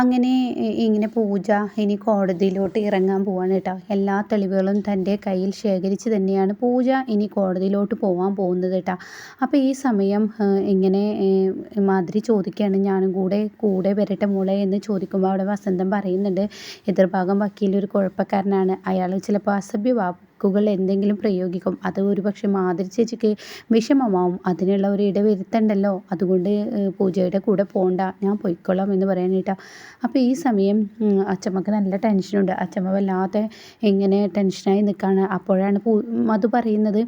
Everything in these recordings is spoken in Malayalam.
അങ്ങനെ ഇങ്ങനെ പൂജ ഇനി കോടതിയിലോട്ട് ഇറങ്ങാൻ പോവാണ് കേട്ടോ. എല്ലാ തെളിവുകളും തന്റെ കയ്യിൽ ശേഖരിച്ച് തന്നെയാണ് പൂജ ഇനി കോടതിയിലോട്ട് പോകാൻ പോകുന്നത് കേട്ടോ. അപ്പോൾ ഈ സമയം ഇങ്ങനെ മാതിരി ചോദിക്കുകയാണ്. ഞാനും കൂടെ കൂടെ വരട്ടെ മോളെ എന്ന് ചോദിക്കുമ്പോൾ അവിടെ വസന്തം പറയുന്നുണ്ട്. എതിർഭാഗം വക്കീലൊരു കുഴപ്പക്കാരനാണ്. അയാൾ ചിലപ്പോൾ അസഭ്യ വാക്കുകൾ എന്തെങ്കിലും പ്രയോഗിക്കും. അത് ഒരുപക്ഷെ മാതിരി ചേച്ചിക്ക് വിഷമമാവും. അതിനുള്ള ഒരു ഇടവരുത്തണ്ടല്ലോ. അതുകൊണ്ട് പൂജയുടെ കൂടെ പോകണ്ട ഞാൻ പൊയ്ക്കൊള്ളാം എന്ന് പറയാനായിട്ടാ അപ്പോൾ ഈ സമയം അച്ചമ്മക്ക് നല്ല ടെൻഷനുണ്ട്. അച്ചമ്മ വല്ലാതെ ഇങ്ങനെ ടെൻഷനായി നിൽക്കുകയാണ് അപ്പോഴാണ് മധു പറയുന്നത്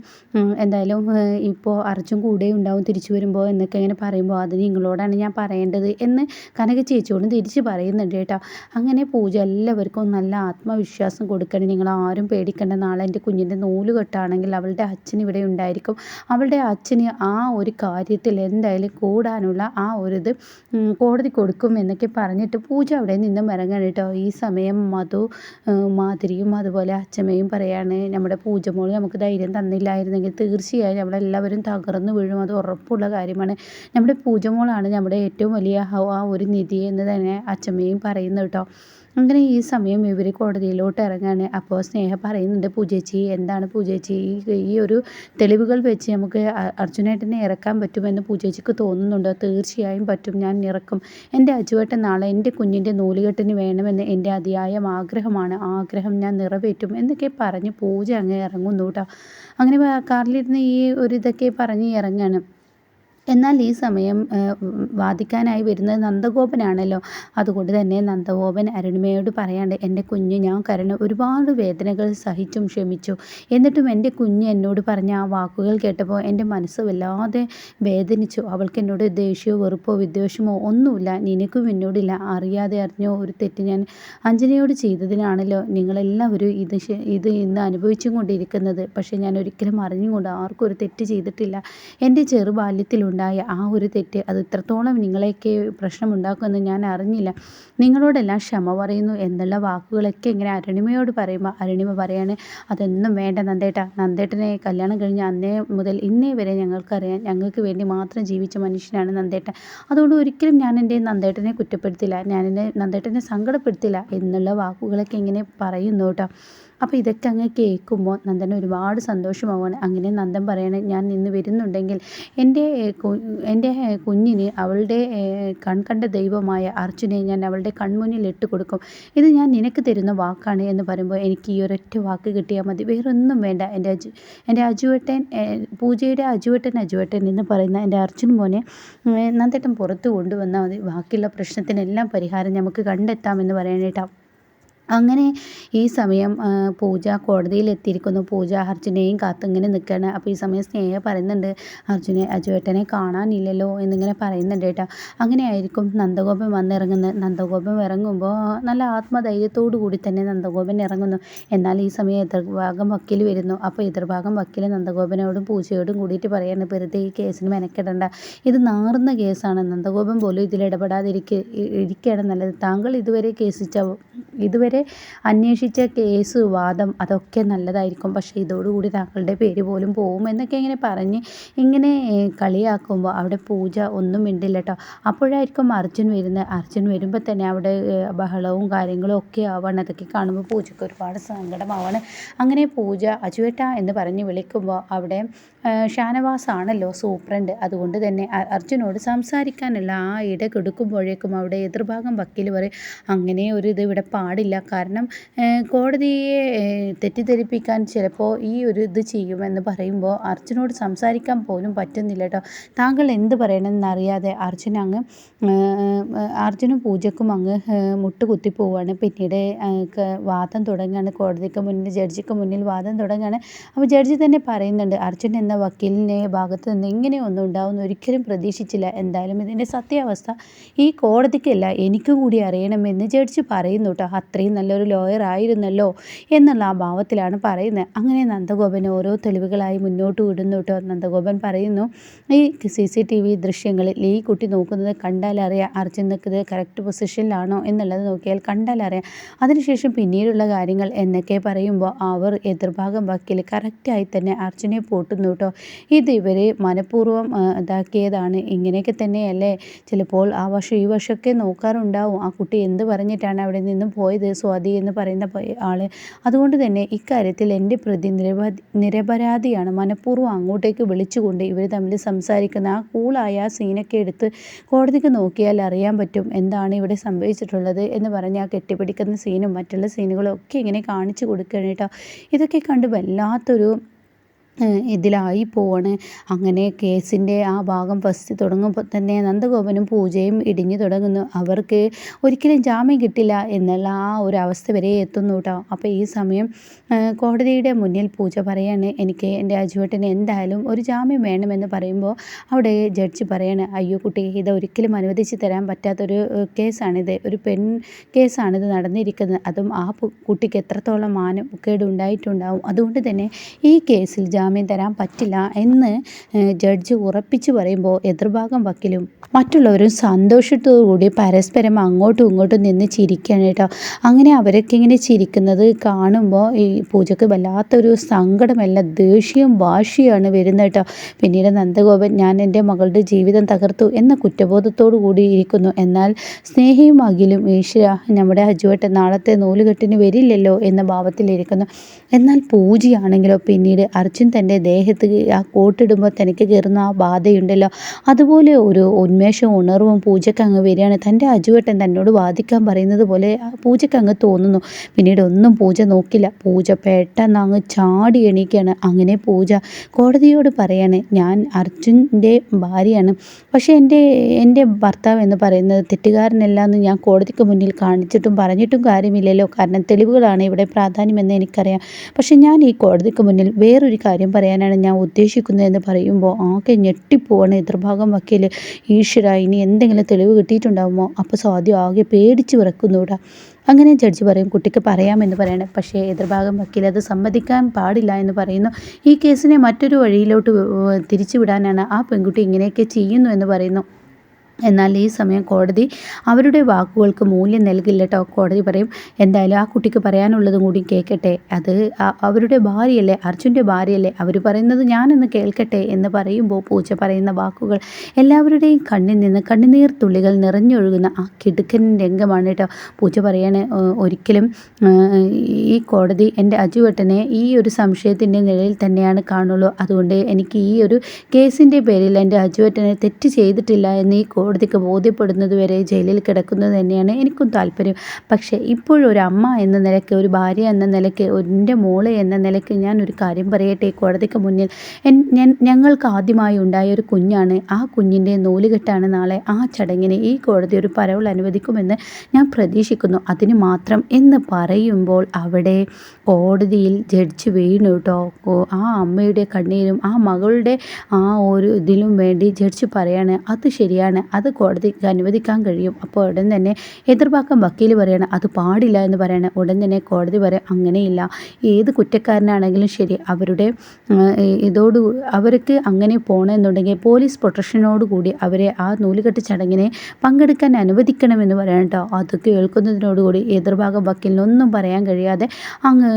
എന്തായാലും ഇപ്പോൾ അർജുൻ കൂടെ ഉണ്ടാവും തിരിച്ചു വരുമ്പോൾ എന്നൊക്കെ ഇങ്ങനെ പറയുമ്പോൾ അത് നിങ്ങളോടാണ് ഞാൻ പറയേണ്ടത് എന്ന് കനക ചേച്ചിയോടും തിരിച്ച് പറയുന്നുണ്ട് കേട്ടോ. അങ്ങനെ പൂജ എല്ലാവർക്കും നല്ല ആത്മവിശ്വാസം കൊടുക്കണം. നിങ്ങൾ ആരും പേടിക്കേണ്ട. നാളെ എന്റെ കുഞ്ഞിന്റെ നൂൽ കെട്ടാണെങ്കിൽ അവളുടെ അച്ഛൻ ഇവിടെ ഉണ്ടായിരിക്കും. അവളുടെ അച്ഛന് ആ ഒരു കാര്യത്തിൽ എന്തായാലും കൂടാനുള്ള ആ ഒരു ഇത് കോടതി കൊടുക്കും എന്നൊക്കെ പറഞ്ഞിട്ട് പൂജ അവിടെ നിന്നും ഇറങ്ങണം കേട്ടോ. ഈ സമയം മധു മാതിരിയും അതുപോലെ അച്ഛമ്മയും പറയാണ് നമ്മുടെ പൂജ പൂജമോൾ നമുക്ക് ധൈര്യം തന്നില്ലായിരുന്നെങ്കിൽ തീർച്ചയായും നമ്മളെല്ലാവരും തകർന്നു വീഴും. അത് ഉറപ്പുള്ള കാര്യമാണ്. നമ്മുടെ പൂജ മോളാണ് നമ്മുടെ ഏറ്റവും വലിയ ആ ഒരു നിധി എന്ന് തന്നെ അച്ഛമ്മയും പറയുന്നു കേട്ടോ. അങ്ങനെ ഈ സമയം ഇവർ കോടതിയിലോട്ട് ഇറങ്ങാണ്. അപ്പോൾ സ്നേഹ പറയുന്നുണ്ട് പൂജേച്ചി എന്താണ് പൂജേച്ചി? ഈ ഒരു തെളിവുകൾ വെച്ച് നമുക്ക് അർജുനേട്ടനെ ഇറക്കാൻ പറ്റുമെന്ന് പൂജേച്ചിക്ക് തോന്നുന്നുണ്ടോ? തീർച്ചയായും പറ്റും. ഞാൻ ഇറക്കും. എന്റെ അജുവേട്ടൻ നാളെ എന്റെ കുഞ്ഞിന്റെ നൂലുകെട്ടിന് വേണമെന്ന് എന്റെ അതിയായ ആഗ്രഹമാണ്. ആഗ്രഹം ഞാൻ നിറവേറ്റും എന്നൊക്കെ പറഞ്ഞ് പൂജ അങ്ങ് ഇറങ്ങുന്നു കേട്ടോ. അങ്ങനെ കാറിലിരുന്ന് ഈ ഒരു ഇതൊക്കെ പറഞ്ഞ് ഇറങ്ങാണ്. എന്നാൽ ഈ സമയം വാദിക്കാനായി വരുന്നത് നന്ദഗോപനാണല്ലോ. അതുകൊണ്ട് തന്നെ നന്ദഗോപൻ അരുണിമയോട് പറയാണ്ട് എന്റെ കുഞ്ഞ് ഞാൻ കരുണ ഒരുപാട് വേദനകൾ സഹിച്ചും ക്ഷമിച്ചു. എന്നിട്ടും എന്റെ കുഞ്ഞ് എന്നോട് പറഞ്ഞ ആ വാക്കുകൾ കേട്ടപ്പോൾ എന്റെ മനസ്സ് വല്ലാതെ വേദനിച്ചു. അവൾക്ക് എന്നോട് ദേഷ്യമോ വെറുപ്പോ വിദ്വേഷമോ ഒന്നുമില്ല. നിനക്കും എന്നോടില്ല. അറിയാതെ അറിഞ്ഞോ ഒരു തെറ്റ് ഞാൻ അഞ്ജനയോട് ചെയ്തതിനാണല്ലോ നിങ്ങളെല്ലാവരും ഇത് ഇത് ഇന്ന് അനുഭവിച്ചും കൊണ്ടിരിക്കുന്നത്. പക്ഷേ ഞാൻ ഒരിക്കലും അറിഞ്ഞുകൊണ്ട് ആർക്കും ഒരു തെറ്റ് ചെയ്തിട്ടില്ല. എന്റെ ചെറുബാല്യത്തിലുണ്ട് ഉണ്ടായ ആ ഒരു തെറ്റ് അത് ഇത്രത്തോളം നിങ്ങളെയൊക്കെ പ്രശ്നമുണ്ടാക്കുമെന്ന് ഞാൻ അറിഞ്ഞില്ല. നിങ്ങളോടെല്ലാം ക്ഷമ പറയുന്നു. എന്നുള്ള വാക്കുകളൊക്കെ ഇങ്ങനെ അരുണിമയോട് പറയുമ്പോൾ അരുണിമ പറയാണ് അതൊന്നും വേണ്ട നന്ദേട്ട. നന്ദേട്ടനെ കല്യാണം കഴിഞ്ഞ അന്നേ മുതൽ ഇന്നേ വരെ ഞങ്ങൾക്കറിയാം. ഞങ്ങൾക്ക് വേണ്ടി മാത്രം ജീവിച്ച മനുഷ്യനാണ് നന്ദേട്ട. അതുകൊണ്ട് ഒരിക്കലും ഞാൻ എന്റെ നന്ദേട്ടനെ കുറ്റപ്പെടുത്തില്ല. ഞാൻ എന്റെ നന്ദേട്ടനെ സങ്കടപ്പെടുത്തില്ല എന്നുള്ള വാക്കുകളൊക്കെ ഇങ്ങനെ പറയുന്നു കേട്ടോ. അപ്പോൾ ഇതൊക്കെ അങ്ങ് കേൾക്കുമ്പോൾ നന്ദന് ഒരുപാട് സന്തോഷമാവുകയാണ്. അങ്ങനെ നന്ദൻ പറയണ ഞാൻ ഇന്ന് വരുന്നുണ്ടെങ്കിൽ എന്റെ എന്റെ കുഞ്ഞിന് അവളുടെ കൺകണ്ട ദൈവമായ അർജുനെ ഞാൻ അവളുടെ കൺമുന്നിൽ ഇട്ട് കൊടുക്കും. ഇത് ഞാൻ നിനക്ക് തരുന്ന വാക്കാണ് എന്ന് പറയുമ്പോൾ എനിക്ക് ഈ ഒരൊറ്റ വാക്ക് കിട്ടിയാൽ മതി. വേറൊന്നും വേണ്ട. എന്റെ അജു എന്റെ അജുവേട്ടൻ പൂജയുടെ അജുവേട്ടൻ അജുവേട്ടൻ എന്ന് പറയുന്ന എന്റെ അർജുൻ മോനെ നന്ദേട്ടൻ പുറത്ത് കൊണ്ടുവന്നാൽ മതി. ബാക്കിയുള്ള പ്രശ്നത്തിനെല്ലാം പരിഹാരം നമുക്ക് കണ്ടെത്താമെന്ന് പറയാനായിട്ടാണ് അങ്ങനെ ഈ സമയം പൂജ കോടതിയിൽ എത്തിയിരിക്കുന്നു. പൂജ അർജുനെയും കാത്തിങ്ങനെ നിൽക്കുകയാണ്. അപ്പോൾ ഈ സമയം സ്നേഹ പറയുന്നുണ്ട് അർജുനെ അജുവേട്ടനെ കാണാനില്ലല്ലോ എന്നിങ്ങനെ പറയുന്നുണ്ട് കേട്ടോ. അങ്ങനെ ആയിരിക്കും നന്ദഗോപൻ വന്നിറങ്ങുന്നത്. നന്ദഗോപൻ ഇറങ്ങുമ്പോൾ നല്ല ആത്മധൈര്യത്തോടു കൂടി തന്നെ നന്ദഗോപൻ ഇറങ്ങുന്നു. എന്നാൽ ഈ സമയം എതിർഭാഗം വക്കീൽ വരുന്നു. അപ്പോൾ എതിർഭാഗം വക്കീൽ നന്ദഗോപനോടും പൂജയോടും കൂടിയിട്ട് പറയാണ് വെറുതെ ഈ കേസിന് മെനക്കെടണ്ട. ഇത് നാറുന്ന കേസാണ്. നന്ദഗോപൻ പോലും ഇതിൽ ഇടപെടാതിരിക്കുക ഇരിക്കുകയാണ് നല്ലത്. താങ്കൾ ഇതുവരെ കേസിച്ച ഇതുവരെ അന്വേഷിച്ച കേസ് വാദം അതൊക്കെ നല്ലതായിരിക്കും. പക്ഷേ ഇതോടുകൂടി താങ്കളുടെ പേര് പോലും പോകും എന്നൊക്കെ ഇങ്ങനെ പറഞ്ഞ് ഇങ്ങനെ കളിയാക്കുമ്പോൾ അവിടെ പൂജ ഒന്നും മിണ്ടില്ല കേട്ടോ അപ്പോഴായിരിക്കും അർജുൻ വരുന്നത്. അർജുൻ വരുമ്പോൾ തന്നെ അവിടെ ബഹളവും കാര്യങ്ങളും ഒക്കെ ആവാണ്. അതൊക്കെ കാണുമ്പോൾ പൂജയ്ക്ക് ഒരുപാട് സങ്കടമാവാണ്. അങ്ങനെ പൂജ അജുവേട്ട എന്ന് പറഞ്ഞ് വിളിക്കുമ്പോൾ അവിടെ ഷാനവാസ് ആണല്ലോ സൂപ്രണ്ട്. അതുകൊണ്ട് തന്നെ അർജുനോട് സംസാരിക്കാനല്ല ആ ഇട കെടുക്കുമ്പോഴേക്കും അവിടെ എതിർഭാഗം വക്കീൽ പറയും അങ്ങനെ ഒരു ഇത് ഇവിടെ പാടില്ല. കാരണം കോടതിയെ തെറ്റിദ്ധരിപ്പിക്കാൻ ചിലപ്പോൾ ഈ ഒരു ഇത് ചെയ്യുമെന്ന് പറയുമ്പോൾ അർജുനോട് സംസാരിക്കാൻ പോലും പറ്റുന്നില്ല കേട്ടോ താങ്കൾ എന്ത് പറയണമെന്നറിയാതെ അർജുൻ അങ്ങ് അർജുനും പൂജക്കും അങ്ങ് മുട്ടുകുത്തി പോവുകയാണ് പിന്നീട് വാദം തുടങ്ങുകയാണ് കോടതിക്ക് മുന്നിൽ ജഡ്ജിക്ക് മുന്നിൽ വാദം തുടങ്ങുകയാണ് അപ്പോൾ ജഡ്ജി തന്നെ പറയുന്നുണ്ട് അർജുൻ വക്കീലിന്റെ ഭാഗത്ത് നിന്ന് ഇങ്ങനെയൊന്നും ഉണ്ടാവുമെന്ന് ഒരിക്കലും പ്രതീക്ഷിച്ചില്ല. എന്തായാലും ഇതിന്റെ സത്യാവസ്ഥ ഈ കോടതിക്കല്ല എനിക്കും കൂടി അറിയണമെന്ന് ജഡ്ജ് പറയുന്നു കേട്ടോ അത്രയും നല്ലൊരു ലോയർ ആയിരുന്നല്ലോ എന്നുള്ള ആ ഭാവത്തിലാണ് പറയുന്നത്. അങ്ങനെ നന്ദഗോപൻ ഓരോ തെളിവുകളായി മുന്നോട്ട് വിടുന്നു കേട്ടോ നന്ദഗോപൻ പറയുന്നു ഈ സി സി ടി വി ദൃശ്യങ്ങളിൽ ഈ കുട്ടി നോക്കുന്നത് കണ്ടാലറിയാം അർജുൻ നിൽക്കുന്നത് കറക്റ്റ് പൊസിഷനിലാണോ എന്നുള്ളത് നോക്കിയാൽ കണ്ടാലറിയാം അതിനുശേഷം പിന്നീടുള്ള കാര്യങ്ങൾ എന്നൊക്കെ പറയുമ്പോൾ അവർ എതിർഭാഗം വക്കീൽ കറക്റ്റായി തന്നെ അർജുനെ പൂട്ടുന്നു കേട്ടോ. ഇത് ഇവർ മനഃപൂർവം ഇതാക്കിയതാണ്. ഇങ്ങനെയൊക്കെ തന്നെയല്ലേ? ചിലപ്പോൾ ആ വർഷം ഈ വർഷമൊക്കെ നോക്കാറുണ്ടാവും. ആ കുട്ടി എന്ത് പറഞ്ഞിട്ടാണ് അവിടെ നിന്ന് പോയത്? സ്വാതി എന്ന് പറയുന്ന ആൾ അതുകൊണ്ട് തന്നെ ഇക്കാര്യത്തിൽ എന്റെ പ്രതി നിരപരാധി നിരപരാധിയാണ്. മനഃപൂർവം അങ്ങോട്ടേക്ക് വിളിച്ചുകൊണ്ട് ഇവർ തമ്മിൽ സംസാരിക്കുന്ന ആ കൂളായ ആ സീനൊക്കെ എടുത്ത് കോടതിക്ക് നോക്കിയാൽ അറിയാൻ പറ്റും എന്താണ് ഇവിടെ സംഭവിച്ചിട്ടുള്ളത് എന്ന് പറഞ്ഞ് ആ കെട്ടിപ്പിടിക്കുന്ന സീനും മറ്റുള്ള സീനുകളും ഒക്കെ ഇങ്ങനെ കാണിച്ചു കൊടുക്കുകയാണ് കേട്ടോ. ഇതൊക്കെ കണ്ട് വല്ലാത്തൊരു ഇതിലായി പോവാണ്. അങ്ങനെ കേസിന്റെ ആ ഭാഗം ഫസ്റ്റ് തുടങ്ങുമ്പോൾ തന്നെ നന്ദഗോപനും പൂജയും ഇടിഞ്ഞു തുടങ്ങുന്നു. അവർക്ക് ഒരിക്കലും ജാമ്യം കിട്ടില്ല എന്നുള്ള ആ ഒരു അവസ്ഥ വരെ എത്തുന്നു കേട്ടോ അപ്പോൾ ഈ സമയം കോടതിയുടെ മുന്നിൽ പൂജ പറയാണ് എനിക്ക് എന്റെ അജുവേട്ടന് എന്തായാലും ഒരു ജാമ്യം വേണമെന്ന് പറയുമ്പോൾ അവിടെ ജഡ്ജി പറയാണ് അയ്യോ കുട്ടി ഇത് ഒരിക്കലും അനുവദിച്ച് തരാൻ പറ്റാത്തൊരു കേസാണിത്. ഒരു പെൺ കേസാണിത് നടന്നിരിക്കുന്നത്. അതും ആ കുട്ടിക്ക് എത്രത്തോളം മാനം കേടുണ്ടായിട്ടുണ്ടാവും. അതുകൊണ്ട് തന്നെ ഈ കേസിൽ ജാമ്യം ജാമ്യം തരാൻ പറ്റില്ല എന്ന് ജഡ്ജ് ഉറപ്പിച്ചു പറയുമ്പോൾ എതിർഭാഗം വക്കിലും മറ്റുള്ളവരും സന്തോഷത്തോടുകൂടി പരസ്പരം അങ്ങോട്ടും ഇങ്ങോട്ടും നിന്ന് ചിരിക്കുകയാണ് കേട്ടോ. അങ്ങനെ അവരൊക്കെ ഇങ്ങനെ ചിരിക്കുന്നത് കാണുമ്പോൾ ഈ പൂജക്ക് വല്ലാത്തൊരു സങ്കടമല്ല ദേഷ്യവും വാശിയാണ് വരുന്നത് കേട്ടോ. പിന്നീട് നന്ദഗോപൻ ഞാൻ എന്റെ മകളുടെ ജീവിതം തകർത്തു എന്ന കുറ്റബോധത്തോടു കൂടി ഇരിക്കുന്നു. എന്നാൽ സ്നേഹിയും അഖിലും ഈശ്വര നമ്മുടെ അജുവേട്ടൻ നാളത്തെ നൂലുകെട്ടിന് വരില്ലല്ലോ എന്ന ഭാവത്തിലിരിക്കുന്നു. എന്നാൽ പൂജയാണെങ്കിലോ പിന്നീട് അർജുൻ തന്റെ ദേഹത്ത് ആ കോട്ടിടുമ്പോൾ തനിക്ക് കയറുന്ന ആ ബാധയുണ്ടല്ലോ. അതുപോലെ ഒരു ഉന്മേഷവും ഉണർവും പൂജയ്ക്ക് അങ്ങ് വരികയാണ്. തന്റെ അജുവേട്ടൻ തന്നോട് വാദിക്കാൻ പറയുന്നത് പോലെ പൂജയ്ക്ക് അങ്ങ് തോന്നുന്നു. പിന്നീട് ഒന്നും പൂജ നോക്കില്ല. പൂജ പെട്ടെന്ന് അങ്ങ് ചാടി എണീക്കുകയാണ്. അങ്ങനെ പൂജ കോടതിയോട് പറയാണ് ഞാൻ അർജുന്റെ ഭാര്യയാണ്. പക്ഷേ എന്റെ എന്റെ ഭർത്താവ് എന്ന് പറയുന്നത് തെറ്റുകാരനല്ല എന്ന് ഞാൻ കോടതിക്ക് മുന്നിൽ കാണിച്ചിട്ടും പറഞ്ഞിട്ടും കാര്യമില്ലല്ലോ. കാരണം തെളിവുകളാണ് ഇവിടെ പ്രാധാന്യമെന്ന് എനിക്കറിയാം. പക്ഷേ ഞാൻ ഈ കോടതിക്ക് മുന്നിൽ വേറൊരു കാര്യം പറയാനാണ് ഞാൻ ഉദ്ദേശിക്കുന്നത് എന്ന് പറയുമ്പോൾ ആകെ ഞെട്ടിപ്പോവാണ് എതിർഭാഗം വക്കീൽ ഈശ്വര ഇനി എന്തെങ്കിലും തെളിവ് കിട്ടിയിട്ടുണ്ടാകുമോ അപ്പോൾ സ്വാതി ആകെ പേടിച്ച് വിറക്കുന്നൂടാ. അങ്ങനെ ജഡ്ജി പറയും കുട്ടിക്ക് പറയാമെന്ന് പറയണം. പക്ഷേ എതിർഭാഗം വക്കീൽ അത് സമ്മതിക്കാൻ പാടില്ല എന്ന് പറയുന്നു. ഈ കേസിനെ മറ്റൊരു വഴിയിലോട്ട് തിരിച്ചുവിടാനാണ് ആ പെൺകുട്ടി ഇങ്ങനെയൊക്കെ ചെയ്യുന്നു എന്ന് പറയുന്നു. എന്നാൽ ഈ സമയം കോടതി അവരുടെ വാക്കുകൾക്ക് മൂല്യം നൽകില്ല കോടതി പറയും എന്തായാലും ആ കുട്ടിക്ക് പറയാനുള്ളതും കൂടി കേൾക്കട്ടെ. അത് അവരുടെ ഭാര്യയല്ലേ അർജുന്റെ ഭാര്യയല്ലേ. അവർ പറയുന്നത് ഞാനൊന്ന് കേൾക്കട്ടെ എന്ന് പറയുമ്പോൾ പൂച്ച പറയുന്ന വാക്കുകൾ എല്ലാവരുടെയും കണ്ണിൽ നിന്ന് കണ്ണുനീർ തുള്ളികൾ നിറഞ്ഞൊഴുകുന്ന ആ കിടുക്കൻ രംഗമാണ് കേട്ടോ പൂച്ച പറയാണ് ഒരിക്കലും ഈ കോടതി എന്റെ അജുവട്ടനെ ഈ ഒരു സംശയത്തിന്റെ നിലയിൽ തന്നെയാണ് കാണുള്ളൂ. അതുകൊണ്ട് എനിക്ക് ഈ ഒരു കേസിന്റെ പേരിൽ എന്റെ അജുവട്ടനെ തെറ്റ് ചെയ്തിട്ടില്ല എന്ന് ഈ കോടതിക്ക് ബോധ്യപ്പെടുന്നത് വരെ ജയിലിൽ കിടക്കുന്നത് തന്നെയാണ് എനിക്കും താല്പര്യം. പക്ഷേ ഇപ്പോഴൊരു അമ്മ എന്ന നിലയ്ക്ക് ഒരു ഭാര്യ എന്ന നിലയ്ക്ക് എന്റെ മോൾ എന്ന നിലയ്ക്ക് ഞാൻ ഒരു കാര്യം പറയട്ടെ? കോടതിക്ക് മുന്നിൽ ഞങ്ങൾക്ക് ആദ്യമായി ഉണ്ടായ ഒരു കുഞ്ഞാണ്. ആ കുഞ്ഞിന്റെ നൂലുകെട്ടാണ് നാളെ ആ ചടങ്ങിന് ഈ കോടതി ഒരു പരവൾ അനുവദിക്കുമെന്ന് ഞാൻ പ്രതീക്ഷിക്കുന്നു. അതിന് മാത്രം എന്ന് പറയുമ്പോൾ അവിടെ കോടതിയിൽ ജഡ്ജ് വീണു കേട്ടോ ആ അമ്മയുടെ കണ്ണീരും ആ മകളുടെ ആ ഒരു ഇതിലും വേണ്ടി ജഡ്ജ് പറയാണ് അത് ശരിയാണ് അത് കോടതിക്ക് അനുവദിക്കാൻ കഴിയും. അപ്പോൾ ഉടൻ തന്നെ എതിർഭാഗം വക്കീൽ പറയണം അത് പാടില്ല എന്ന് പറയണം. ഉടൻ തന്നെ കോടതി പറയാം അങ്ങനെയില്ല. ഏത് കുറ്റക്കാരനാണെങ്കിലും ശരി അവരുടെ ഇതോട് അവർക്ക് അങ്ങനെ പോകണമെന്നുണ്ടെങ്കിൽ പോലീസ് പ്രൊട്ടക്ഷനോട് കൂടി അവരെ ആ നൂലുകെട്ട് ചടങ്ങിനെ പങ്കെടുക്കാൻ അനുവദിക്കണമെന്ന് പറയണം കേട്ടോ അത് കേൾക്കുന്നതിനോടുകൂടി എതിർഭാഗം വക്കീലിനൊന്നും പറയാൻ കഴിയാതെ അങ്ങ്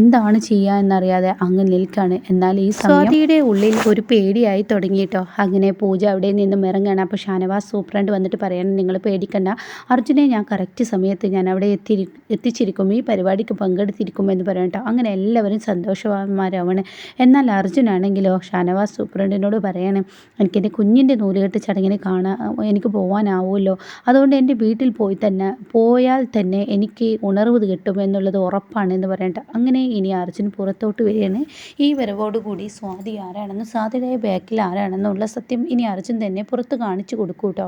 എന്താണ് ചെയ്യുക എന്നറിയാതെ അങ്ങ് നിൽക്കുകയാണ് എന്നാൽ ഈ സ്വാതിയുടെ ഉള്ളിൽ ഒരു പേടിയായി തുടങ്ങിയിട്ടോ അങ്ങനെ പൂജ അവിടെ നിന്നും ഇറങ്ങുകയാണ്. അപ്പോൾ ഷാനവാസ് സൂപ്രണ്ട് വന്നിട്ട് പറയണം നിങ്ങൾ പേടിക്കണ്ട. അർജുനെ ഞാൻ കറക്റ്റ് സമയത്ത് ഞാൻ അവിടെ എത്തി എത്തിച്ചിരിക്കും. ഈ പരിപാടിക്ക് പങ്കെടുത്തിരിക്കും എന്ന് പറയട്ടോ അങ്ങനെ എല്ലാവരും സന്തോഷവാന്മാരാവണം. എന്നാൽ അർജുനാണെങ്കിലോ ഷാനവാസ് സൂപ്രണ്ടിനോട് പറയണം എനിക്കെന്റെ കുഞ്ഞിന്റെ നൂലുകെട്ട് ചടങ്ങിനെ കാണാൻ എനിക്ക് പോകാനാവുമല്ലോ അതുകൊണ്ട് എന്റെ വീട്ടിൽ പോയി തന്നെ പോയാൽ തന്നെ എനിക്ക് ഉണർവ് കിട്ടും എന്നുള്ളത് ഉറപ്പാണ് എന്ന് പറയണ്ട അങ്ങനെ ഇനി അർജുൻ പുറത്തോട്ട് വരികയാണ്. ഈ വരവോടുകൂടി സ്വാതി ആരാണെന്നും സ്വാതിയുടെ ബാക്കിൽ ആരാണെന്നുള്ള സത്യം ഇനി അർജുൻ തന്നെ പുറത്ത് കാണിച്ചു കൊടുക്കൂട്ടോ